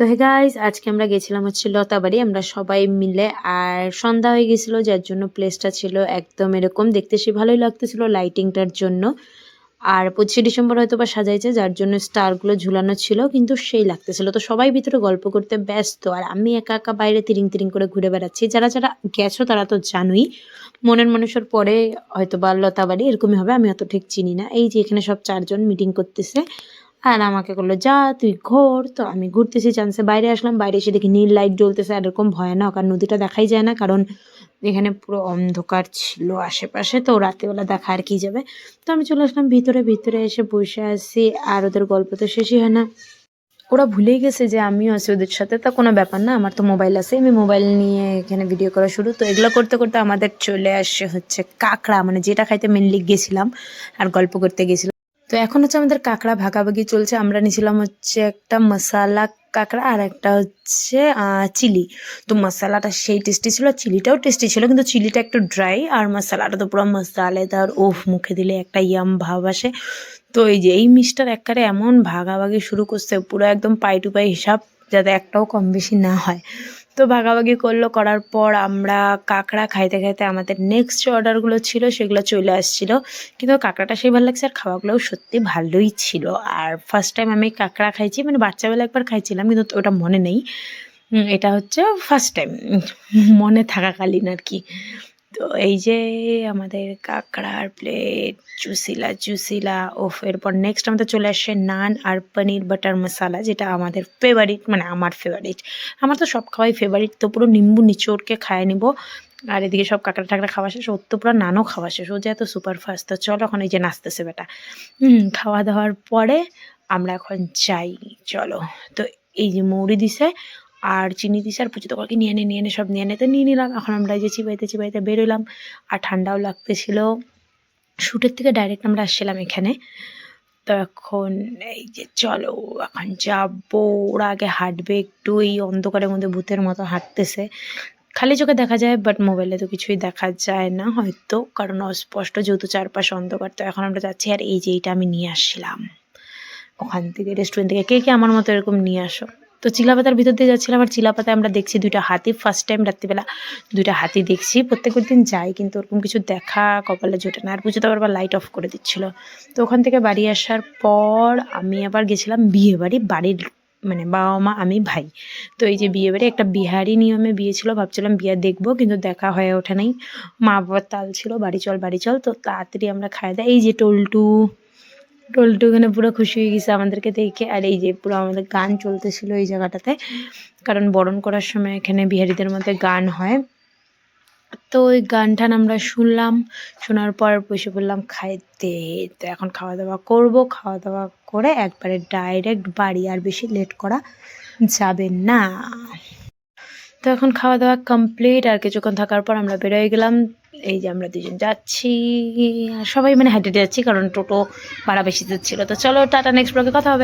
তো hey guys আজকে আমরা গেছিলাম হচ্ছে লতাবাড়ি। আমরা সবাই মিলে আর সন্ধ্যা হয়ে গেছিল, যার জন্য প্লেসটা ছিল একদম এরকম। দেখতে সে ভালোই লাগতেছিল লাইটিংটার জন্য। আর পঁচিশে ডিসেম্বর হয়তো বা সাজাইছে, যার জন্য স্টারগুলো ঝুলানো ছিল, কিন্তু সেই লাগতেছিল। তো সবাই ভিতরে গল্প করতে ব্যস্ত, আর আমি একা একা বাইরে তিরিং তিরিং করে ঘুরে বেড়াচ্ছি। যারা যারা গেছো তারা তো জানোই, মনের মানুষের পরে হয়তো বা লতাবাড়ি এরকমই হবে, আমি অত ঠিক চিনি না। এই যে এখানে সব চারজন মিটিং করতেছে আর আমাকে বলল, যা, তুই ঘোর। তো আমি ঘুরতেছি চান্সে বাইরে আসলাম। বাইরে এসে দেখি নীল লাইট জ্বলতেছে, আর এরকম ভয়ানক। আর নদীটা দেখাই যায় না, কারণ এখানে পুরো অন্ধকার ছিল আশেপাশে, তো রাতেবেলা দেখা আর কি যাবে। তো আমি চলে আসলাম ভিতরে ভিতরে এসে বসে আছি, আর ওদের গল্প তো শেষই হয় না। ওরা ভুলেই গেছে যে আমিও আছি ওদের সাথে, তা কোনো ব্যাপার না, আমার তো মোবাইল আছে, আমি মোবাইল নিয়ে এখানে ভিডিও করা শুরু। তো এগুলো করতে করতে আমাদের চলে আসে হচ্ছে কাঁকড়া মানে যেটা খাইতে মেনলি গেছিলাম, আর গল্প করতে গেছিলাম। তো এখন হচ্ছে আমাদের কাঁকড়া ভাগাভাগি চলছে। আমরা নিয়েছিলাম হচ্ছে একটা মশালা কাঁকড়া আর একটা হচ্ছে চিলি। তো মশালাটা সেই টেস্টি ছিল, চিলিটাও টেস্টি ছিল, কিন্তু চিলিটা একটু ড্রাই আর মশালাটা তো পুরো মশালেদার ওফ মুখে দিলে একটা ইয়াম ভাব আসে। তো এই যে, এই মিষ্টার একবারে এমন ভাগাভাগি শুরু করছে, পুরো একদম পাই টু পাই হিসাব, যাতে একটাও কম বেশি না হয়। তো ভাগাভাগি করল, করার পর আমরা কাঁকড়া খাইতে খাইতে আমাদের নেক্সট যে অর্ডারগুলো ছিল, সেগুলো চলে আসছিল। কিন্তু কাঁকড়াটা সেই ভালো লাগছে, আর খাওয়াগুলোও সত্যি ভালোই ছিল। আর ফার্স্ট টাইম আমি কাঁকড়া খাইছি মানে বাচ্চাবেলা একবার খাইছিলাম, কিন্তু ওটা মনে নেই। এটা হচ্ছে ফার্স্ট টাইম মনে থাকাকালীন আর কি। তো এই যে আমাদের কাঁকড়ার প্লেট জুসিলা জুসিলা ওফ, এরপর নেক্সট আমাদের চলে আসে নান আর পনির বাটার মশালা, যেটা আমাদের ফেভারিট মানে আমার ফেভারিট আমার তো সব খাওয়াই ফেভারিট তো পুরো নিম্বু নিচোড়কে খায় নিব। আর এদিকে সব কাঁকড়া টাকড়া খাওয়া শেষ, ওর তো পুরো নানও খাওয়া শেষ, ও যে এত সুপারফাস্ট তো চলো এখন এই যে নাচতেছে বেটা। হুম, খাওয়া দাওয়ার পরে আমরা এখন যাই, চলো। তো এই যে মৌরি দিছে আর চিনি দিছে আর পুচি তোকে নিয়ে নে নিয়ে নে, সব নিয়ে নে। তো নিয়ে নিলাম। এখন আমরা যে চিবাইতে চিবাইতে বেরোলাম আর ঠান্ডাও লাগতেছিল। শ্যুটের থেকে ডাইরেক্ট আমরা আসছিলাম এখানে। তো এখন এই যে চলো, এখন যাব। ওরা আগে হাঁটবে একটু, এই অন্ধকারের মধ্যে ভূতের মতো হাঁটতেছে। খালি চোখে দেখা যায় বাট মোবাইলে তো কিছুই দেখা যায় না হয়তো, কারণ অস্পষ্ট যেহেতু চারপাশে অন্ধকার। তো এখন আমরা যাচ্ছি, আর এই যে এইটা আমি নিয়ে আসছিলাম। ওখান থেকে রেস্টুরেন্ট থেকে কে কে আমার মতো এরকম নিয়ে আসো। তো চিলাপাতার ভিতর দিয়ে যাচ্ছিলাম আর চিলাপাতায় আমরা দেখছি দুইটা হাতি। ফার্স্ট টাইম রাত্রিবেলা দুইটা হাতি দেখছি। প্রত্যেক দিন যাই কিন্তু ওরকম কিছু দেখা কপালে জোটে না। আর পুজোতে আবার লাইট অফ করে দিচ্ছিল। তো ওখান থেকে বাড়ি আসার পর আমি আবার গেছিলাম বিয়ে বাড়ি বাড়ির মানে বাবা মা আমি ভাই। তো এই যে বিয়ে বাড়ি একটা বিহারি নিয়মে বিয়ে ছিল। ভাবছিলাম বিয়ে দেখব কিন্তু দেখা হয়ে ওঠে নাই। মা বাবার তাল ছিল বাড়ি চল বাড়ি চল। তো তাড়াতাড়ি আমরা খাই দাই এই যে টল্টু টল্টু এখানে পুরো খুশি হয়ে গেছে আমাদেরকে দেখে। আর এই যে পুরো আমাদের গান চলতেছিল এই জায়গাটাতে। কারণ বরণ করার সময় এখানে বিহারিদের মধ্যে গান হয়। তো ওই গান টান আমরা শুনলাম, শোনার পর বসে পড়লাম খাইতে তো এখন খাওয়া দাওয়া করব। খাওয়া দাওয়া করে একবারে ডাইরেক্ট বাড়ি, আর বেশি লেট করা যাবে না। তো এখন খাওয়া দাওয়া কমপ্লিট আর কিছুক্ষণ থাকার পর আমরা বেরোয় গেলাম। এই যে আমরা দুজন যাচ্ছি, আর সবাই মানে হেঁটে যাচ্ছি কারণ টোটো ভাড়া বেশি ছিল তো চলো টাটা নেক্সট ব্লগে কথা হবে।